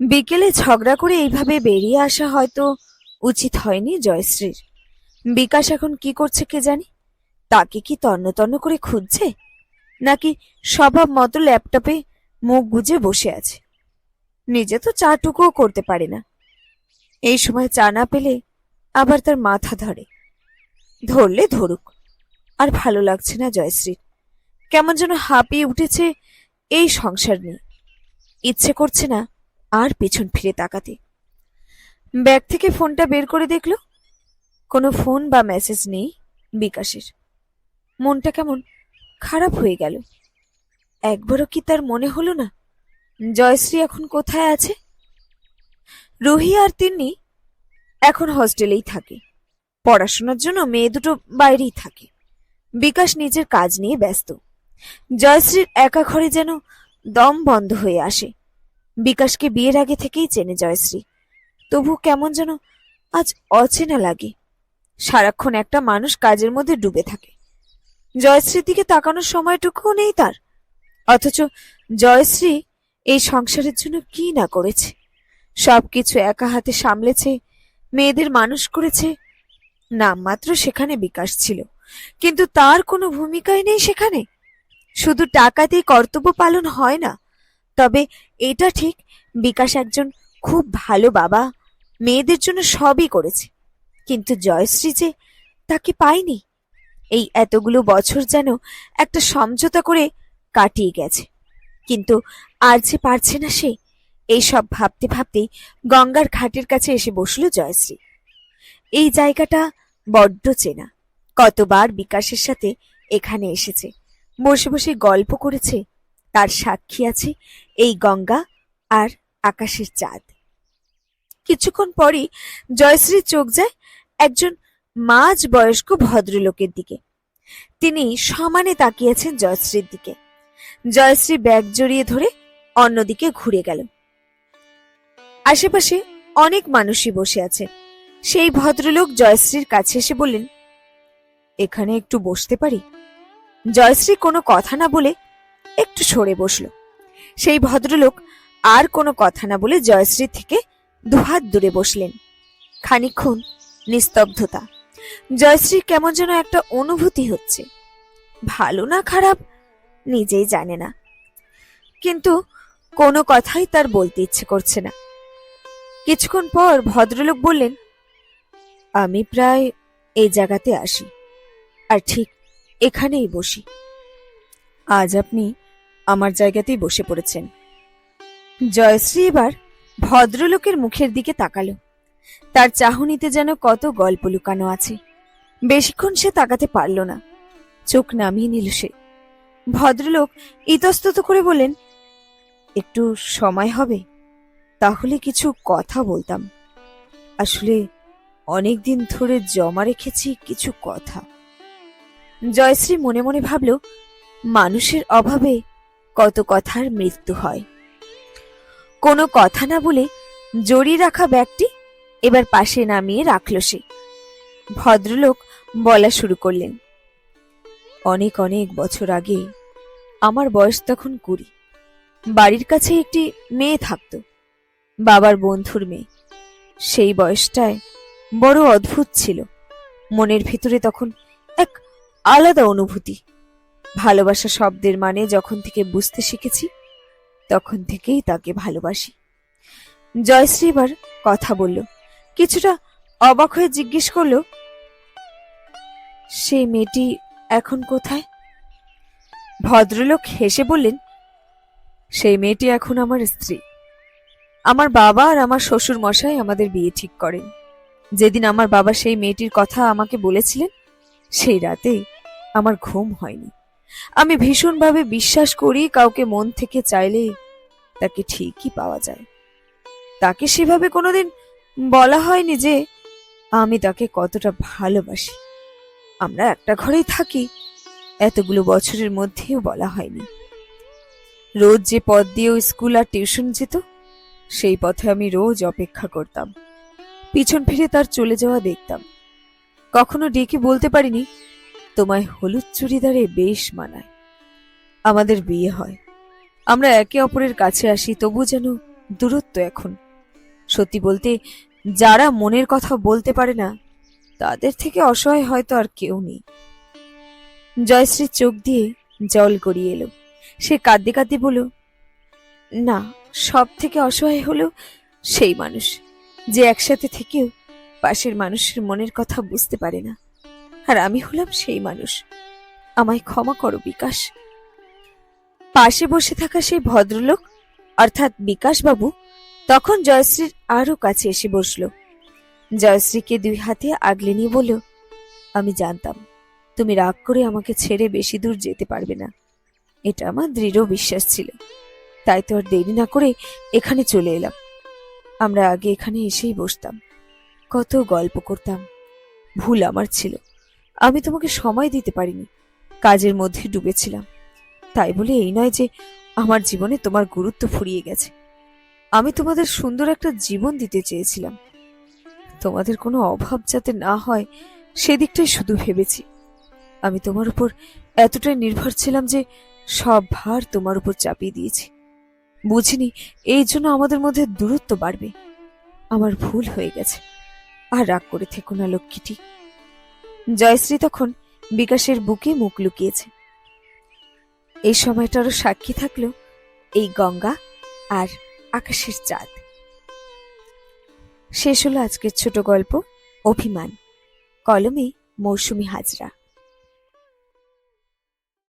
বিকেলে ঝগড়া করে এইভাবে বেরিয়ে আসা হয়তো উচিত হয়নি জয়শ্রীর। বিকাশ এখন কি করছে কে জানি? তাকে কি তন্ন করে খুঁজছে? নাকি স্বভাব মতো ল্যাপটপে মুখ গুজে বসে আছে? নিজে তো চাটুকুও করতে পারে না। এই সময় চা না পেলে আবার তার মাথা ধরে। ধরলে ধরুক, আর ভালো লাগছে না জয়শ্রীর। কেমন যেন হাঁপিয়ে উঠেছে এই সংসার নিয়ে। ইচ্ছে করছে না আর পেছন ফিরে তাকাতে। ব্যাগ থেকে ফোনটা বের করে দেখল, কোনো ফোন বা মেসেজ নেই বিকাশের। মনটা কেমন খারাপ হয়ে গেল। একবারও কি তার মনে হলো না, জয়শ্রী এখন কোথায় আছে? রুহি আর তিনি এখন হস্টেলেই থাকে। পড়াশোনার জন্য মেয়ে দুটো বাইরেই থাকে। বিকাশ নিজের কাজ নিয়ে ব্যস্ত। জয়শ্রীর একা ঘরে যেন দম বন্ধ হয়ে আসে। বিকাশকে বিয়ের আগে থেকেই চেনে জয়শ্রী। তবু কেমন যেন আজ অচেনা লাগে। সারাক্ষণ একটা মানুষ কাজের মধ্যে ডুবে থাকে। জয়শ্রীর দিকে তাকানোর সময়টুকুও নেই তার। অথচ জয়শ্রী এই সংসারের জন্য কি না করেছে? সবকিছু একা হাতে সামলেছে, মেয়েদের মানুষ করেছে, নামমাত্র সেখানে বিকাশ ছিল। কিন্তু তার কোনো ভূমিকাই নেই সেখানে। শুধু টাকাতেই কর্তব্য পালন হয় না তবে এটা ঠিক, বিকাশ একজন খুব ভালো বাবা। মেয়েদের জন্য সবই করেছে। কিন্তু জয়শ্রী যে তাকে পায়নি, এই এতগুলো বছর যেন একটা সমঝোতা করে কাটিয়ে গেছে। কিন্তু আর যে পারছে না সে, এই সব ভাবতে ভাবতেই গঙ্গার ঘাটের কাছে এসে বসল জয়শ্রী। এই জায়গাটা বড্ড চেনা। কতবার বিকাশের সাথে এখানে এসেছে। বসে বসে গল্প করেছে তার সাক্ষী আছে এই গঙ্গা আর আকাশের চাঁদ। কিছুক্ষণ পরই জয়শ্রীর চোখ যায় একজন মাঝ বয়স্ক ভদ্রলোকের দিকে। তিনি সমানে তাকিয়েছেন জয়শ্রীর দিকে। জয়শ্রী ব্যাগ জড়িয়ে ধরে অন্যদিকে ঘুরে গেল। আশেপাশে অনেক মানুষই বসে আছে। সেই ভদ্রলোক জয়শ্রীর কাছে এসে বললেন, এখানে একটু বসতে পারি? জয়শ্রী কোনো কথা না বলে একটু সরে বসল। সেই ভদ্রলোক আর কোনো কথা না বলে জয়শ্রী থেকে দুহাত দূরে বসলেন। খানিক্ষণ নিস্তব্ধতা। জয়শ্রীর কেমন যেন একটা অনুভূতি হচ্ছে। ভালো না খারাপ নিজেই জানে না। কিন্তু কোনো কথাই তার বলতে ইচ্ছে করছে না। কিছুক্ষণ পর ভদ্রলোক বললেন, আমি প্রায় এই জায়গাতে আসি, আর ঠিক এখানেই বসি। আজ আপনি আমার জায়গাতেই বসে পড়েছেন। জয়শ্রী এবার ভদ্রলোকের মুখের দিকে তাকালো। তার চাহনিতে যেন কত গল্প লুকানো আছে। বেশিক্ষণ সে তাকাতে পারল না। চোখ নামিয়ে নিল সে। ভদ্রলোক ইতস্তত করে বললেন, একটু সময় হবে, তাহলে কিছু কথা বলতাম। আসলে অনেক দিন ধরে জমা রেখেছি কিছু কথা। জয়শ্রী মনে মনে ভাবল, মানুষের অভাবে কত কথার মৃত্যু হয়। কোনো কথা না বলে জড়িয়ে রাখা ব্যাগটি এবার পাশে নামিয়ে রাখল সে। ভদ্রলোক বলা শুরু করলেন, অনেক অনেক বছর আগে আমার বয়স তখন কুড়ি। বাড়ির কাছে একটি মেয়ে থাকত, বাবার বন্ধুর মেয়ে। সেই বয়সটায় বড় অদ্ভুত ছিল। মনের ভিতরে তখন এক আলাদা অনুভূতি। ভালোবাসা শব্দের মানে যখন থেকে বুঝতে শিখেছি, তখন থেকেই তাকে ভালোবাসি। জয়শ্রী এবার কথা বলল, কিছুটা অবাক হয়ে জিজ্ঞেস করল সেই মেয়েটি এখন কোথায়? ভদ্রলোক হেসে বললেন, সেই মেয়েটি এখন আমার স্ত্রী। আমার বাবা আর আমার শ্বশুর মশাই আমাদের বিয়ে ঠিক করেন। যেদিন আমার বাবা সেই মেয়েটির কথা আমাকে বলেছিলেন, সেই রাতে আমার ঘুম হয়নি। আমি ভীষণভাবে বিশ্বাস করি কাউকে মন থেকে চাইলে তাকে ঠিকই পাওয়া যায়। তাকে সেভাবে কোনোদিন বলা হয়নি যে আমি তাকে কতটা ভালোবাসি। আমরা একটা ঘরেই থাকি, এতগুলো বছরের মধ্যেও বলা হয়নি। রোজ যে পথ দিয়ে স্কুল আর টিউশন যেত, সেই পথে আমি রোজ অপেক্ষা করতাম। পিছন ফিরে তার চলে যাওয়া দেখতাম। কখনো ডেকে বলতে পারিনি তোমায় হলুদ চুড়িদারে বেশ মানায়। আমাদের বিয়ে হয়। আমরা একে অপরের কাছে আসি, তবু যেন দূরত্ব এখন। সত্যি বলতে, যারা মনের কথা বলতে পারে না, তাদের থেকে অসহায় হয়তো আর কেউ নেই। জয়শ্রীর চোখ দিয়ে জল গড়িয়ে এলো। সে কাঁদতে কাঁদতে বলল, না সব থেকে অসহায় হলো সেই মানুষ, যে একসাথে থেকেও পাশের মানুষের মনের কথা বুঝতে পারে না। আর আমি হলাম সেই মানুষ। আমায় ক্ষমা করো, বিকাশ। পাশে বসে থাকা সেই ভদ্রলোক, অর্থাৎ বিকাশ বাবু তখন জয়শ্রীর আরও কাছে এসে বসল। জয়শ্রীকে দুই হাতে আগলে নিয়ে বলল, আমি জানতাম, তুমি রাগ করে আমাকে ছেড়ে বেশি দূর যেতে পারবে না। এটা আমার দৃঢ় বিশ্বাস ছিল। তাই তো আর দেরি না করে এখানে চলে এলাম। আমরা আগে এখানে এসেই বসতাম। কত গল্প করতাম। ভুল আমার ছিল। আমি তোমাকে সময় দিতে পারিনি। কাজের মধ্যে ডুবেছিলাম। তাই বলে এই নয় যে আমার জীবনে তোমার গুরুত্ব ফুরিয়ে গেছে। আমি তোমাদের সুন্দর একটা জীবন দিতে চেয়েছিলাম। তোমাদের কোনো অভাব যাতে না হয়, সেদিকটাই শুধু ভেবেছি। আমি তোমার উপর এতটাই নির্ভর ছিলাম যে সব ভার তোমার উপর চাপিয়ে দিয়েছি। বুঝিনি, এই জন্য আমাদের মধ্যে দূরত্ব বাড়বে। আমার ভুল হয়ে গেছে। আর রাগ করে থেকো না, লক্ষ্মীটি। জয়শ্রী তখন বিকাশের বুকে মুখ লুকিয়েছে। এই সময়টারও সাক্ষী থাকল এই গঙ্গা আর আকাশের চাঁদ। শেষ হলো আজকের ছোট গল্প, অভিমান। কলমে মৌসুমি হাজরা।